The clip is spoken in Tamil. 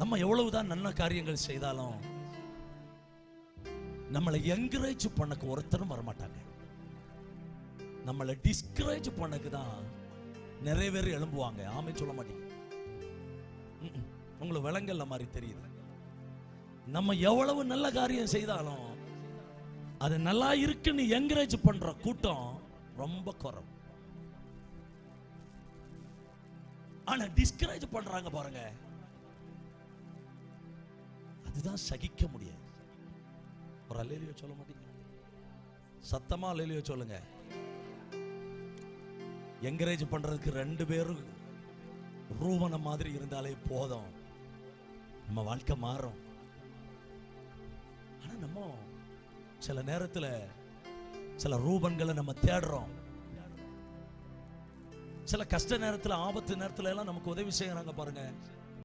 நம்ம எவ்வளவுதான் நல்ல காரியங்கள் செய்தாலும் நம்மளை என்கரேஜ் பண்ணக்கு ஒருத்தரும் வரமாட்டாங்க. நம்மளை டிஸ்கரேஜ் பண்ணக்கு தான் நிறைய பேர் எழும்புவாங்க. ஆமை சொல்ல மாட்டீங்க. உங்களை விலங்கல்ல மாதிரி தெரியுது. நம்ம எவ்வளவு நல்ல காரியம் செய்தாலும் அது நல்லா இருக்குன்னு என்கரேஜ் பண்ற கூட்டம் ரொம்ப குறவு. ஆனா டிஸ்கரேஜ் பண்றாங்க பாருங்க. அதுதான் சகிக்க முடியாது. ஒரு அல்லேலியோ சொல்ல மாட்டீங்க சத்தமா அல்லேலியோ சொல்லுங்க. என்கரேஜ் பண்றதுக்கு ரெண்டு பேரும் ரூபனை மாதிரி இருந்தாலே போதும். நம்ம வாழ்க்கை மாறும். ஆனா நம்ம சில நேரத்துல சில ரூபன்களை நம்ம தேடுறோம். சில கஷ்ட நேரத்துல ஆபத்து நேரத்துல எல்லாம் நமக்கு உதவி செய்யறாங்க பாருங்க.